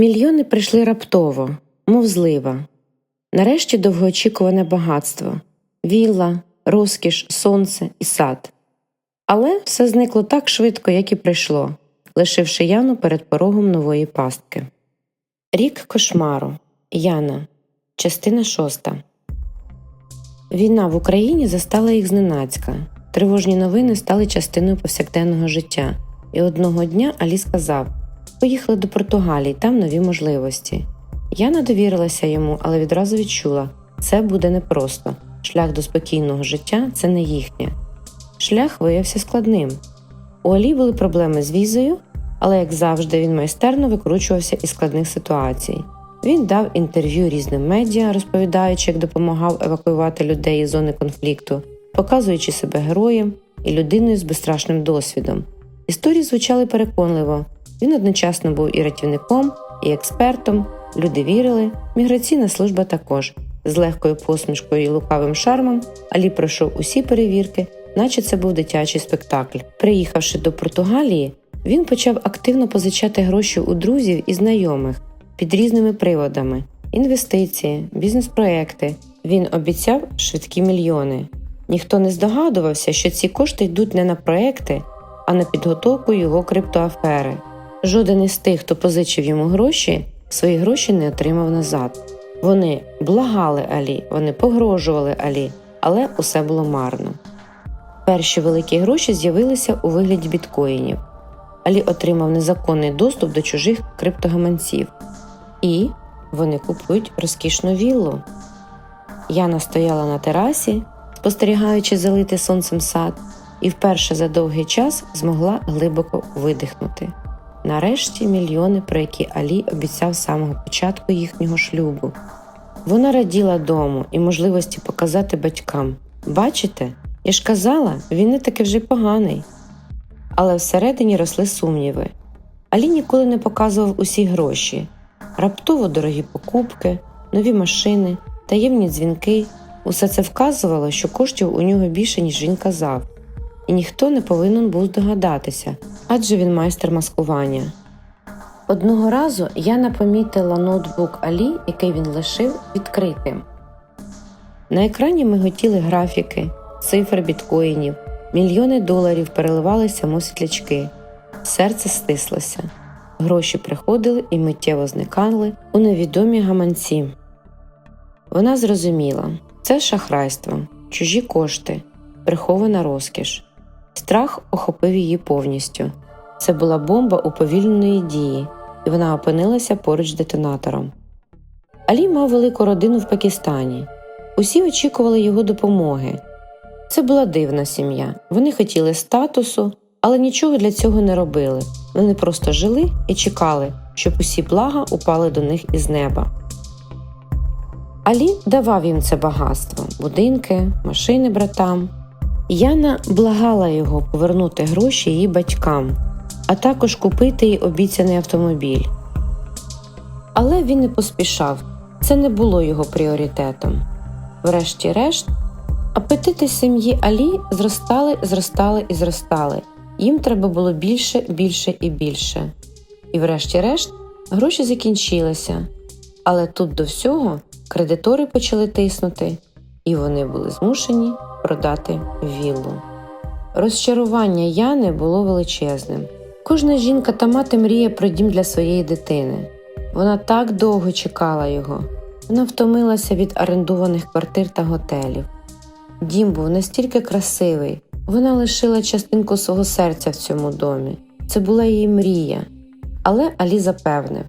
Мільйони прийшли раптово, мов злива. Нарешті довгоочікуване багатство вілла, розкіш, сонце і сад. Але все зникло так швидко, як і прийшло, лишивши Яну перед порогом нової пастки. Рік кошмару. Яна. Частина шоста. Війна в Україні застала їх зненацька. Тривожні новини стали частиною повсякденного життя. І одного дня Алі сказав: Поїхали до Португалії, там нові можливості. Яна довірилася йому, але відразу відчула, це буде непросто. Шлях до спокійного життя це не їхнє. Шлях виявився складним. У Алі були проблеми з візою, але, як завжди, він майстерно викручувався із складних ситуацій. Він дав інтерв'ю різним медіа, розповідаючи, як допомагав евакуювати людей із зони конфлікту, показуючи себе героєм і людиною з безстрашним досвідом. Історії звучали переконливо. Він одночасно був і рятівником, і експертом. Люди вірили, міграційна служба також. З легкою посмішкою і лукавим шармом Алі пройшов усі перевірки, наче це був дитячий спектакль. Приїхавши до Португалії, він почав активно позичати гроші у друзів і знайомих під різними приводами: інвестиції, бізнес-проекти. Він обіцяв швидкі мільйони. Ніхто не здогадувався, що ці кошти йдуть не на проекти, а на підготовку його криптоафери. Жоден із тих, хто позичив йому гроші, свої гроші не отримав назад. Вони благали Алі, вони погрожували Алі, але усе було марно. Перші великі гроші з'явилися у вигляді біткоїнів. Алі отримав незаконний доступ до чужих криптогаманців. І вони купують розкішну віллу. Яна стояла на терасі, спостерігаючи залитий сонцем сад, і вперше за довгий час змогла глибоко видихнути. Нарешті мільйони, про які Алі обіцяв з самого початку їхнього шлюбу. Вона раділа дому і можливості показати батькам бачите, я ж казала, він не такий вже поганий. Але всередині росли сумніви. Алі ніколи не показував усі гроші раптово дорогі покупки, нові машини, таємні дзвінки. Усе це вказувало, що коштів у нього більше, ніж він казав, і ніхто не повинен був здогадатися, адже він майстер маскування. Одного разу Яна помітила ноутбук Алі, який він лишив відкритим. На екрані миготіли графіки, цифри біткоїнів, мільйони доларів переливалися, мов світлячки. Серце стислося. Гроші приходили і миттєво зникали у невідомі гаманці. Вона зрозуміла це шахрайство, чужі кошти, прихована розкіш. Страх охопив її повністю. Це була бомба уповільненої дії, і вона опинилася поруч детонатором. Алі мав велику родину в Пакистані. Усі очікували його допомоги. Це була дивна сім'я. Вони хотіли статусу, але нічого для цього не робили. Вони просто жили і чекали, щоб усі блага упали до них із неба. Алі давав їм це багатство будинки, машини братам. Яна благала його повернути гроші її батькам, а також купити їй обіцяний автомобіль. Але він не поспішав це не було його пріоритетом. Врешті-решт, апетити сім'ї Алі зростали, зростали і зростали. Їм треба було більше, більше і більше. І, врешті-решт, гроші закінчилися. Але тут до всього кредитори почали тиснути, і вони були змушені продати віллу. Розчарування Яни було величезним. Кожна жінка та мати мріє про дім для своєї дитини. Вона так довго чекала його. Вона втомилася від орендованих квартир та готелів. Дім був настільки красивий, вона лишила частинку свого серця в цьому домі. Це була її мрія. Але Алі запевнив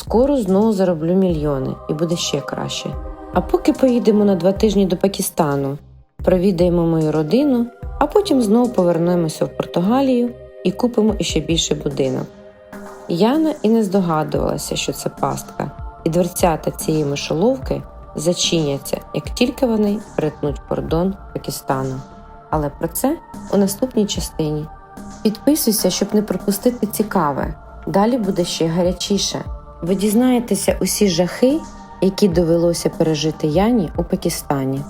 скоро знову зароблю мільйони і буде ще краще. А поки поїдемо на два тижні до Пакистану, провідаємо мою родину, а потім знову повернемося в Португалію і купимо іще більше будинок. Яна і не здогадувалася, що це пастка, і дверцята цієї мишоловки зачиняться, як тільки вони перетнуть кордон Пакистану. Але про це у наступній частині. Підписуйся, щоб не пропустити цікаве. Далі буде ще гарячіше. Ви дізнаєтеся усі жахи, які довелося пережити Яні у Пакистані.